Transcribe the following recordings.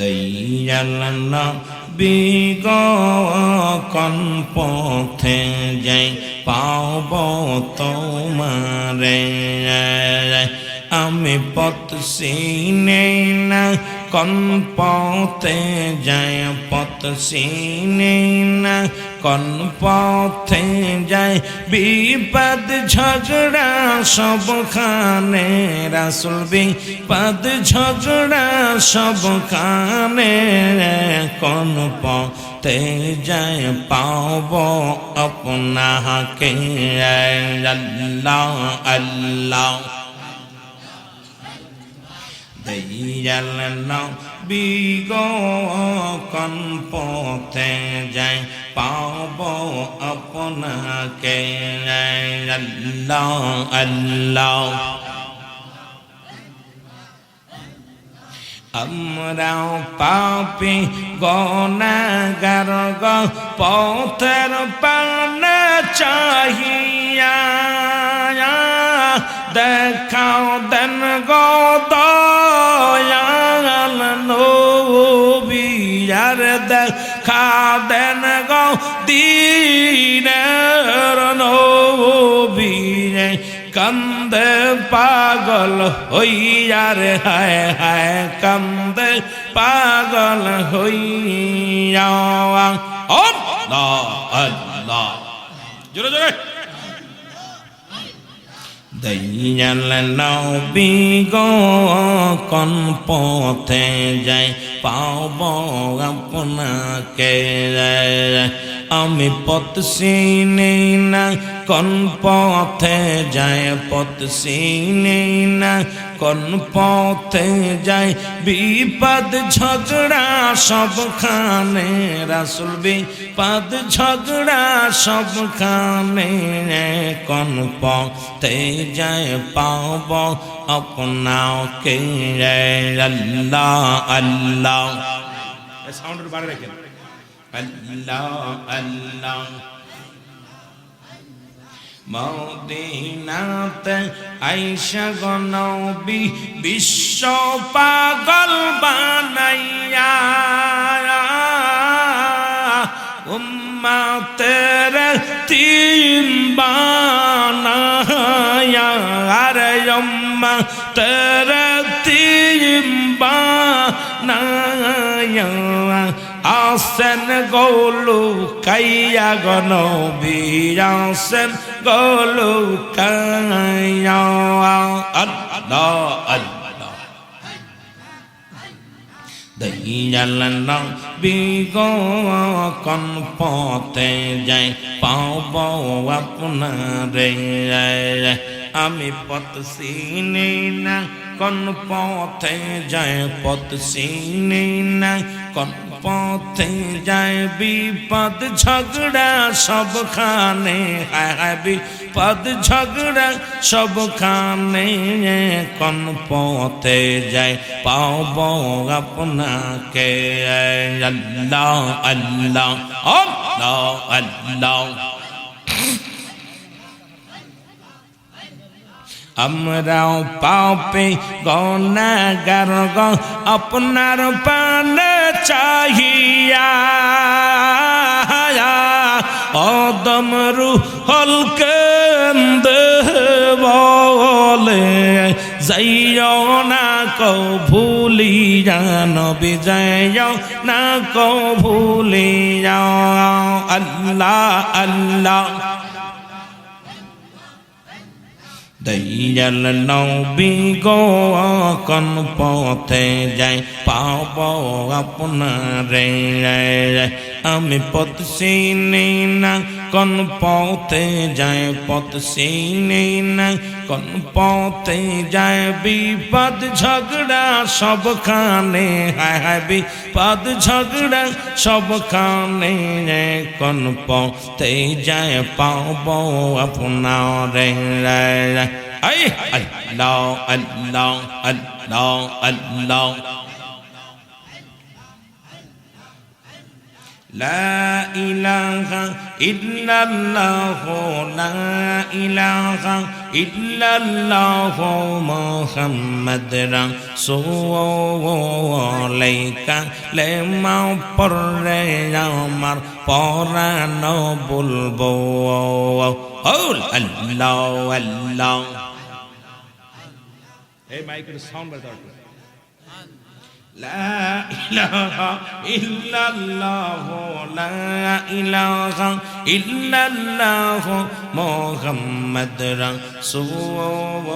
Dayal big পথে যাই পাব তোমারে আমি পথ সিনে না কন পথে যায় পথ সিনে না কন পথে যায় বিপদ ঝগড়া সবখানে রাসুল বিপদ ঝগড়া সবখানে কন পথে যায় পাব আপনাকে আল্লাহ আল্লাহ দয়াল বিগ কন পথে যায় পাব আপনাকে। আল্লাহ আল্লাহ আমরাও পাপি গনাগার গ পথের পান চাহিয়া। দেখাও দেন গো কন্দে পাগল হইয়ার হায় হায়, কন্দে পাগল হইয়া। আল্লাহ জোরে জোরে। দয়াল নবী গো, কোন পথে যায় পাব আপনাকে। আমি পথ না, কোন পথে যায় পথ সিনে না, কোন পথে যায় বিপদ, ঝগড়া সবখানে, রাসুল বিপদ, ঝগড়া সবখানে, কোন পথে যায় পাব আপনাকে আল্লাহ আল্লাহ। সাউন্ডের বাড়ি রাখেন। আল্লাহ আল্লাহ মদিনাতে আইসা গনবি বিশ্ব পাগল বানাইয়া উম্মাতের তিন বানায়া আরে উম্মা তের তিন বানায়া আসেন গৌলু কাইয়া গনবি আসেন গৌলু কাইয়া। আল্লাহ আল্লাহ। দয়াল বিগ কন পথে যাই, পাব আপনারে। আমি পথ সিনে না, কোন পথে যায় পথ সিনে না, কোন পথে যায় বিপদ, ঝগড়া সবখানে। হায় হায়, বিপদ, ঝগড়া সবখানে। কোন পথে যায় পাব আপনাকে? আল্লাহ আল্লাহ আল্লাহ আল্লাহ। আমরাও পাপে গনাগার গ, আপনার পান চাহিয়া অদমরু হলকেন্দ বলে, যাইও না কৌ ভুলি জান বিজয় না কৌ ভুলি আল্লাহ আল্লাহ দয়াল নবী গো কোন পথে যাই পাব আপনারে। আমি পথ সিনে না কোন পথে যায় পথ সিনে না কোন পথে যায় বিপদ ঝগড়া সবখানে হায় হায় বিপদ ঝগড়া সবখানে কোন পথে যায় পাব আপনারে আই আল্লাহ আল্লাহ আল্লাহ আল্লাহ لا إله إلا الله لا إله إلا الله محمد رسول عليك لما পড়ে আমার পরানো বলবো আল্লাহ আল্লাহ এই মাইকের সাউন্ড বাড়াতে لا إله إلا الله لا إله إلا الله محمد رسول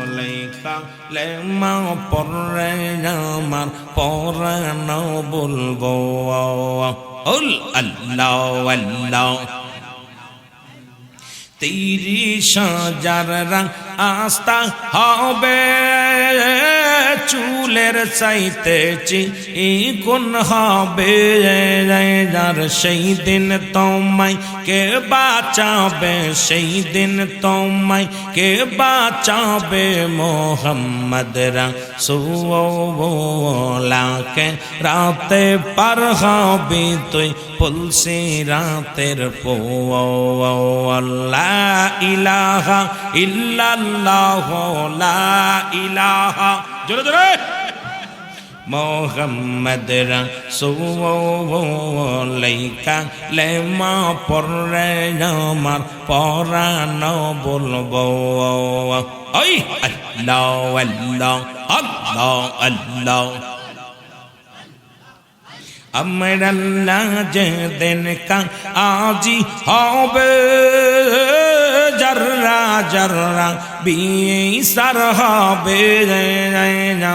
عليك لما পড়ে আমার পরানো বলবো উল আল্লাহ আল্লাহ তিরিশ হাজার রাং আস্তা হবে চুলের চাইতেছি কোন হবে। যার সেই দিন তোমায় কে বাঁচাবে? সেই দিন তোমায় কে বাঁচাবে? মোহাম্মদ রাসূলুল্লাহকে রাতে পার হবি তুই পুলসি রাতের পো লা ইলাহা ইল্লাল্লাহ, লা ইলাহা জোরে জোরে। মোহাম্মদ রাসূলুল্লাহকা লেমা পড়ে আমার পরানো বলব ওই, আল্লাহ আল্লাহ আল্লাহ। আল্লাহ আমার আল্লাহ যে দিন কা হবে। জর্রা জর্রা বিসার হবে।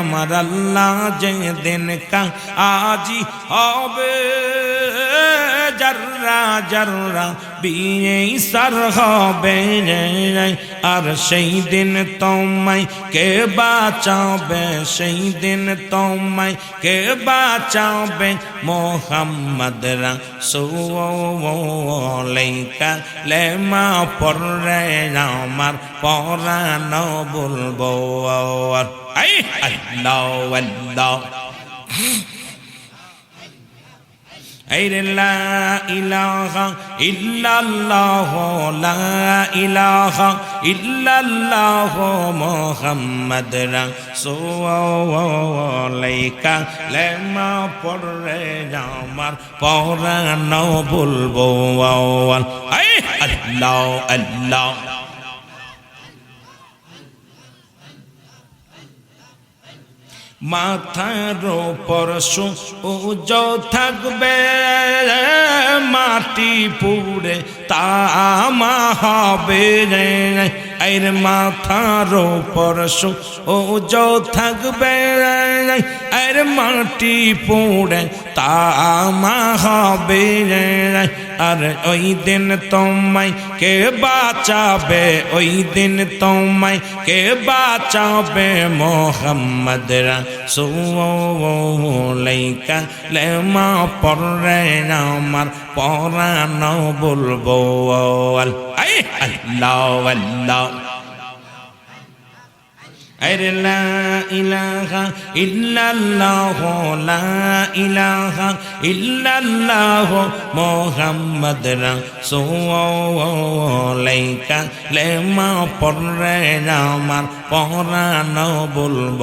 আমার আল্লাহ যে দিন কা আজি হবে। জর্রা জর্রা বিসার হবে আর সেই দিন তোমায় কে বাঁচাবে, সেই দিন তোমায় কে বাঁচাবে? মোহাম্মদ রাসূলুল্লাহকা লেমা পড়ে আমার পরানো বলব আই, আল্লাহ আল্লাহ। আইরে লা ইলাহা আমার পরানো বলব আল্লাহ আল্লাহ। মাথার ওপর সূর্য থাকবে মাটি পুড়ে তামা হবে এর মাথার ওপর সূর্য থাকবে, এর মাটি পুড়ে তামা হবে আর ওই দিন তোমায় কে বাঁচাবে, ওই দিন তোমায় কে বাঁচাবে মোহাম্মদ রাসূলুল্লাহকা লেমা পড়ে আমার পরানো বলব আল্লাহ আল্লাহ। আরে লা ইলাহা ইল্লাল্লাহ, লা ইলাহা ইল্লাল্লাহ মুহাম্মদ রাসূলুল্লাহকা লেমা পড়ে আমার পরানো বলব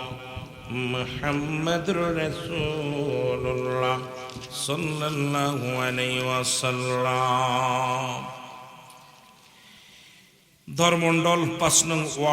মুহাম্মদুর রাসূলুল্লাহ সাল্লাল্লাহু আলাইহি ওয়াসাল্লাম। ধর্মমণ্ডল পাঁচ নং ওয়ার্ড